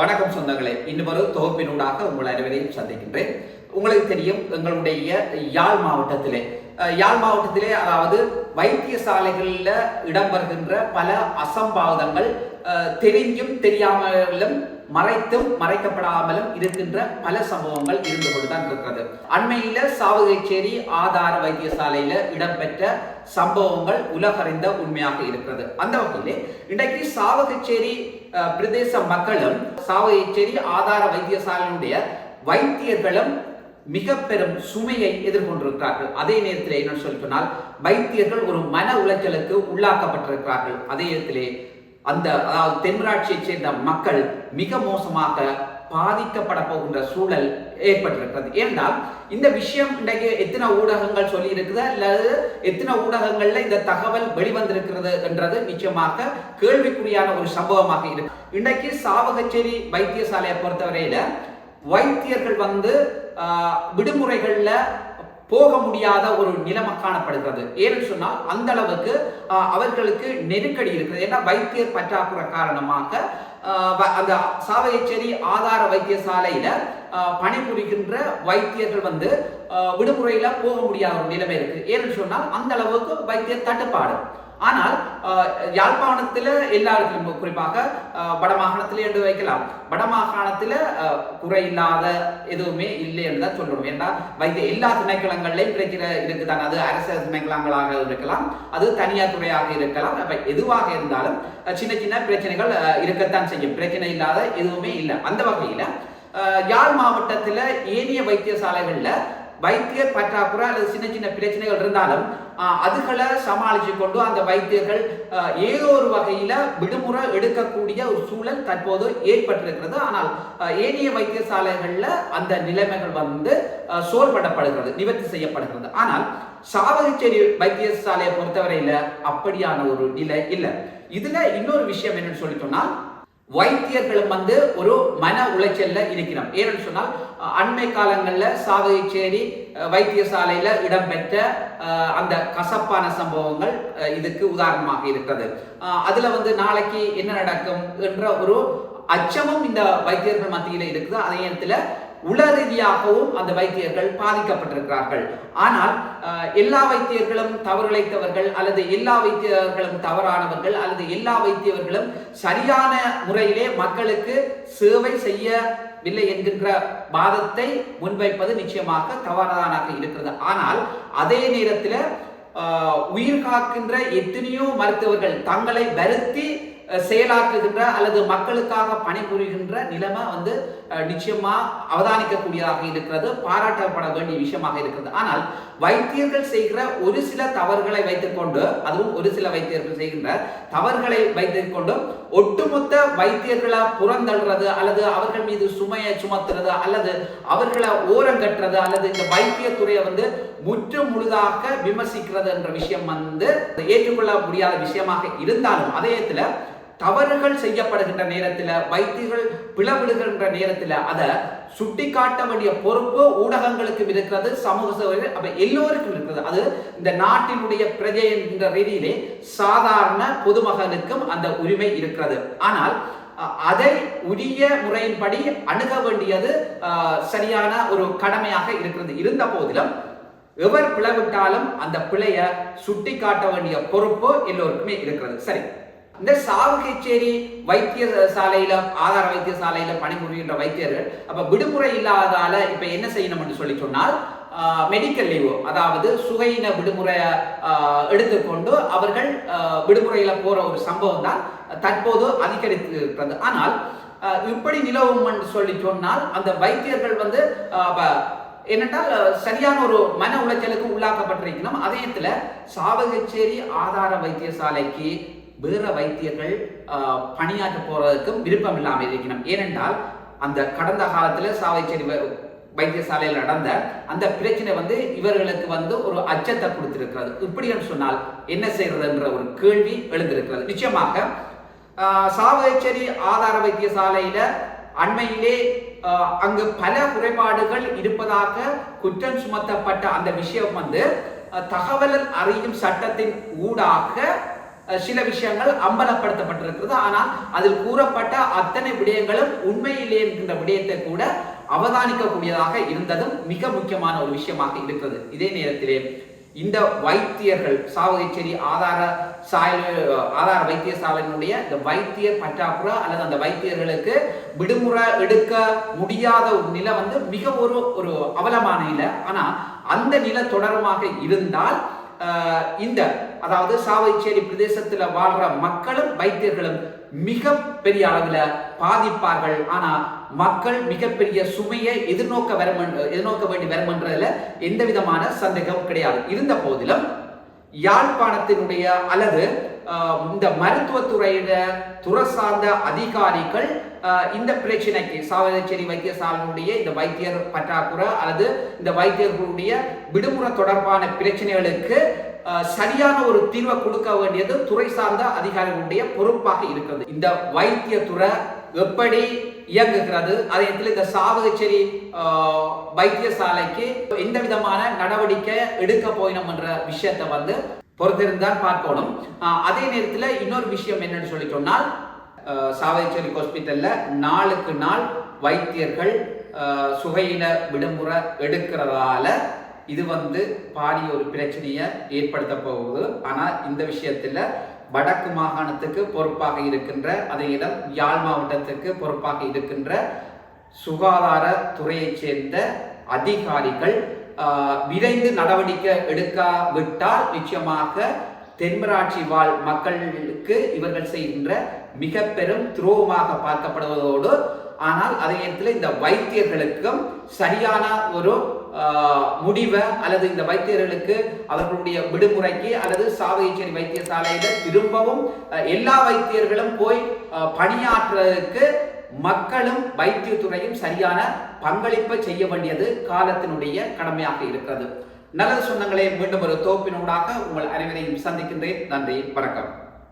வணக்கம் சொந்தங்களே இன்னும் ஒரு தொகுப்பினூடாக உங்கள் அனைவரையும் சந்திக்கின்றேன். உங்களுக்கு தெரியும் எங்களுடைய யாழ் மாவட்டத்திலே யாழ் மாவட்டத்திலே அதாவது வைத்தியசாலைகளில் இடம்பெறுகின்ற பல அசம்பாவிதங்கள் தெரிஞ்சும் தெரியாமலும் மறைத்தும் மறைக்கப்படாமலும் இருக்கின்ற பல சம்பவங்கள் இருந்து கொண்டுதான் இருக்கிறது. அண்மையில சாவகச்சேரி ஆதார வைத்தியசாலையில இடம்பெற்ற சம்பவங்கள் உலகறிந்த உண்மையாக இருக்கிறது. அந்த வகையிலே இன்றைக்கு சாவகச்சேரி பிரதேச மக்களும் சாவகச்சேரி ஆதார வைத்தியசாலையினுடைய வைத்தியர்களும் மிக பெரும் சுமையை எதிர்கொண்டிருக்கிறார்கள். அதே நேரத்தில் என்ன சொல்லி சொன்னால் வைத்தியர்கள் ஒரு மன உளைச்சலுக்கு உள்ளாக்கப்பட்டிருக்கிறார்கள். அதே நேரத்திலே அந்த அதாவது தென்மராட்சியைச் சேர்ந்த மக்கள் மிக மோசமாக பாதிக்கப்பட போகின்ற சூழல் ஏற்பட்டிருக்கிறது. ஏனென்றால் இந்த விஷயம் இன்றைக்கு எத்தனை ஊடகங்கள் சொல்லி இருக்குது அல்லது எத்தனை ஊடகங்கள்ல இந்த தகவல் வெளிவந்திருக்கிறது என்றது நிச்சயமாக கேள்விக்குறியான ஒரு சம்பவமாக இருக்கு. இன்றைக்கு சாவகச்சேரி வைத்தியசாலையை பொறுத்தவரையில வைத்தியர்கள் வந்து விடுமுறைகளில் விடுமுறைகள்ல போக முடியாத ஒரு நிலைமை காணப்படுகிறது. ஏன்னு சொன்னால் அந்த அளவுக்கு அவர்களுக்கு நெருக்கடி இருக்குது ஏன்னா வைத்தியர் பற்றாக்குறை காரணமாக வ- அந்த சாவகச்சேரி ஆதார வைத்தியசாலையில பணிபுரிகின்ற வைத்தியர்கள் வந்து விடுமுறையில போக முடியாத ஒரு நிலைமை இருக்கு. ஏன்னு சொன்னால் அந்த அளவுக்கு வைத்தியர் தட்டுப்பாடு. ஆனால் யாழ்ப்பாணத்தில் யாழ்ப்பாணத்துல எல்லா இடத்திலும் குறிப்பாக வடமாகாணத்தில் வடமாகாணத்திலே என்று வைக்கலாம். வடமாகாணத்தில் ஆஹ், குறையில்லாத எதுவுமே இல்லை என்று தான் சொல்லணும். ஏன்னா வைத்திய எல்லா திணைக்களங்களையும் கிடைக்கிற இருக்குதான் அது அரசு திணைக்களங்களாக இருக்கலாம் அது தனியார் துறையாக இருக்கலாம். எதுவாக இருந்தாலும் சின்ன சின்ன பிரச்சனைகள் இருக்கத்தான் செய்யும். பிரச்சனை இல்லாத எதுவுமே இல்லை. அந்த வகையில் யாழ் மாவட்டத்தில் ஏனைய வைத்தியசாலைகளில் வைத்திய பற்றாக்குறை அல்லது சின்ன சின்ன பிரச்சனைகள் இருந்தாலும் அதுகளை சமாளித்து கொண்டு அந்த வைத்தியர்கள் ஏதோ ஒரு வகையில் விடுமுறை எடுக்கக்கூடிய ஒரு சூழல் தற்போது ஏற்பட்டிருக்கிறது. ஆனால் ஏனைய வைத்தியசாலைகளில் அந்த நிலைமைகள் வந்து சோர்படப்படுகிறது நிவர்த்தி செய்யப்படுகிறது. ஆனால் சாவகச்சேரி வைத்தியசாலையை பொறுத்தவரையில் அப்படியான ஒரு நிலை இல்லை. இதில் இன்னொரு விஷயம் என்னன்னு சொல்லி சொன்னால் வைத்தியர்களும் வந்து ஒரு மன உளைச்சல்ல இருக்கிறோம் ஏன்னு சொன்னால் அண்மை காலங்களில் சாவகச்சேரி வைத்தியசாலையில் இடம்பெற்ற அந்த கசப்பான சம்பவங்கள் இதுக்கு உதாரணமாக இருக்கிறது. அதில் வந்து நாளைக்கு என்ன நடக்கும் என்ற ஒரு அச்சமும் இந்த வைத்தியர்கள் மத்தியில் இருக்குது. அதே நேரத்தில் உள ரீதியாகவும் அந்த வைத்தியர்கள் பாதிக்கப்பட்டிருக்கிறார்கள். ஆனால் எல்லா வைத்தியர்களும் தவறுழைத்தவர்கள் அல்லது எல்லா வைத்தியர்களும் தவறானவர்கள் அல்லது எல்லா வைத்தியர்களும் சரியான முறையிலே மக்களுக்கு சேவை செய்யவில்லை என்கின்ற வாதத்தை முன்வைப்பது நிச்சயமாக தவறானதாக இருக்கிறது. ஆனால் அதே நேரத்தில் உயிர் காக்கின்ற எத்தனையோ மருத்துவர்கள் தங்களை வருத்தி செயலாக்குகின்ற செயலாற்றுகின்ற அல்லது மக்களுக்காக பணிபுரிகின்ற நிலைமை வந்து நிச்சயமா அவதானிக்கக்கூடியதாக இருக்கிறது பாராட்டப்பட வேண்டிய விஷயமாக இருக்கிறது. ஆனால் வைத்தியர்கள் செய்கிற ஒரு சில தவறுகளை வைத்துக்கொண்டு அதுவும் ஒரு சில வைத்தியர்கள் செய்கின்ற தவறுகளை வைத்துக்கொண்டு ஒட்டுமொத்த வைத்தியர்களை புறந்தள்ளுறது அல்லது அவர்கள் மீது சுமையை சுமத்துறது அல்லது அவர்களை ஓரங்கட்டுறது அல்லது இந்த வைத்தியத்துறையை வந்து முற்று முழுதாக விமர்சிக்கிறது என்ற விஷயம் வந்து ஏற்றுக்கொள்ள முடியாத விஷயமாக இருந்தாலும் அதே இடத்துல தவறுகள் செய்யப்படுகின்ற நேரத்தில் வைத்தியர்கள் பிளவிடுகின்ற நேரத்தில் அதை சுட்டி காட்ட வேண்டிய பொறுப்பு ஊடகங்களுக்கும் இருக்கிறது சமூக சேவை அப்ப எல்லோருக்கும் இருக்கிறது. அது இந்த நாட்டினுடைய பிரஜை என்கின்ற ரீதியிலே சாதாரண பொதுமகனுக்கும் அந்த உரிமை இருக்கிறது. ஆனால் அதை உரிய முறையின்படி அணுக வேண்டியது சரியான ஒரு கடமையாக இருக்கிறது. இருந்த போதிலும் எவர் பிளவிட்டாலும் அந்த பிழைய சுட்டி காட்ட வேண்டிய பொறுப்பு எல்லோருக்குமே இருக்கிறது. சரி. இந்த சாவகச்சேரி வைத்தியசாலையில ஆதார வைத்திய சாலையில பணிபுரிகின்ற வைத்தியர்கள் அப்ப விடுமுறை இல்லாதால இப்ப என்ன செய்யணும் என்று சொல்லி சொன்னால் மெடிக்கல் லீவ் அதாவது சுகையின விடுமுறை எடுத்துக்கொண்டு அவர்கள் விடுமுறையில போற ஒரு சம்பவம் தான் தற்போது அதிகரித்து இருக்கிறது. ஆனால் இப்படி நிலவும் என்று சொல்லி சொன்னால் அந்த வைத்தியர்கள் வந்து என்னென்றால் சரியான ஒரு மன உளைச்சலுக்கு உள்ளாக்கப்பட்டிருக்கணும். அதே இடத்துல சாவகச்சேரி ஆதார வைத்தியசாலைக்கு வேற வைத்தியர்கள் பணியாற்ற போறதுக்கும் விருப்பம் இல்லாமல் இருக்கணும் ஏனென்றால் அந்த கடந்த காலத்தில் சாவைச்சேரி வை- வைத்தியசாலையில் நடந்த அந்த பிரச்சனை வந்து இவர்களுக்கு வந்து ஒரு அச்சத்தை கொடுத்திருக்கிறது. இப்படி என்று சொன்னால் என்ன செய்யறதுன்ற ஒரு கேள்வி எழுந்திருக்கிறது. நிச்சயமாக ஆஹ், சாவகச்சேரி ஆதார வைத்தியசாலையில அண்மையிலே அங்கு பல குறைபாடுகள் இருப்பதாக குற்றம் சுமத்தப்பட்ட அந்த விஷயம் வந்து தகவல் அறியும் சட்டத்தின் ஊடாக சில விஷயங்கள் அம்பலப்படுத்தப்பட்டிருக்கிறது. ஆனால் அதில் கூறப்பட்ட அத்தனை விடயங்களும் உண்மையிலே என்கின்ற விடயத்தை கூட அவதானிக்கக்கூடியதாக இருந்ததும் மிக முக்கியமான ஒரு விஷயமாக இருக்கிறது. இதே நேரத்திலே இந்த வைத்தியர்கள் சாவகச்சேரி ஆதார சாயல் ஆதார வைத்தியசாலையினுடைய இந்த வைத்தியர் பற்றாக்குறை அல்லது அந்த வைத்தியர்களுக்கு விடுமுறை எடுக்க முடியாத ஒரு நிலை வந்து மிக ஒரு ஒரு அவலமான நிலை. ஆனால் அந்த நிலை தொடர்பாக இருந்தால் இந்த அதாவது சாவைச்சேரி பிரதேசத்துல வாழ்ற மக்களும் வைத்தியர்களும் மிக பெரிய அளவில் பாதிப்பார்கள். ஆனால் மக்கள் மிகப்பெரிய சுமையை எதிர்நோக்க வரும் எதிர்நோக்க வேண்டி வரும்ன்றதுல எந்த விதமான சந்தேகம் கிடையாது. இருந்த போதிலும் யாழ்ப்பாணத்தினுடைய அல்லது இந்த மருத்துவத்துறையில துறை சார்ந்த அதிகாரிகள் இந்த பிரச்சனைக்கு சாவகச்சேரி வைத்தியசாலையினுடைய இந்த வைத்தியர் பற்றாக்குறை அல்லது இந்த வைத்தியர்களுடைய விடுமுறை தொடர்பான பிரச்சனைகளுக்கு சரியான ஒரு தீர்வை கொடுக்க வேண்டியது துறை சார்ந்த அதிகாரிகளுடைய பொறுப்பாக இருக்கிறது. இந்த வைத்தியத்துறை எப்படி இயங்குகிறது? அதே இடத்துல இந்த சாவகச்சேரி வைத்தியசாலைக்கு எந்த விதமான நடவடிக்கை எடுக்க போயினோம் என்ற விஷயத்தை வந்து பொறுத்திருந்தான் பார்க்கணும். அதே நேரத்தில் இன்னொரு விஷயம் என்னன்னு சொல்லி சொன்னால் சாவகச்சேரி ஹாஸ்பிட்டலில் நாளுக்கு நாள் வைத்தியர்கள் சுகையில விடுமுறை எடுக்கிறதால இது வந்து பாரிய ஒரு பிரச்சனையை ஏற்படுத்த போகுது. ஆனால் இந்த விஷயத்தில் வடக்கு மாகாணத்துக்கு பொறுப்பாக இருக்கின்ற அதே இடம் யாழ் மாவட்டத்துக்கு பொறுப்பாக இருக்கின்ற சுகாதார துறையைச் சேர்ந்த அதிகாரிகள் விரைந்து நடவடிக்கை எடுக்காவிட்டால் நிச்சயமாக தென்மராட்சி வாழ் மக்களுக்கு இவர்கள் செய்கின்ற மிக பெரும் துரோகமாக பார்க்கப்படுவதோடு ஆனால் அதே நேரத்தில் இந்த வைத்தியர்களுக்கும் சரியான ஒரு முடிவை அல்லது இந்த வைத்தியர்களுக்கு அவர்களுடைய விடுமுறைக்கு அல்லது சாவகச்சேரி வைத்தியசாலையில திரும்பவும் எல்லா வைத்தியர்களும் போய் பணியாற்றுறதுக்கு மக்களும் வைத்தியத்துறையும் சரியான பங்களிப்பை செய்ய வேண்டியது காலத்தினுடைய கடமையாக இருக்கிறது. நல்லது சொந்தங்களே மீண்டும் ஒரு தோப்பினூடாக உங்கள் அனைவரையும் சந்திக்கின்றேன். நன்றி வணக்கம்.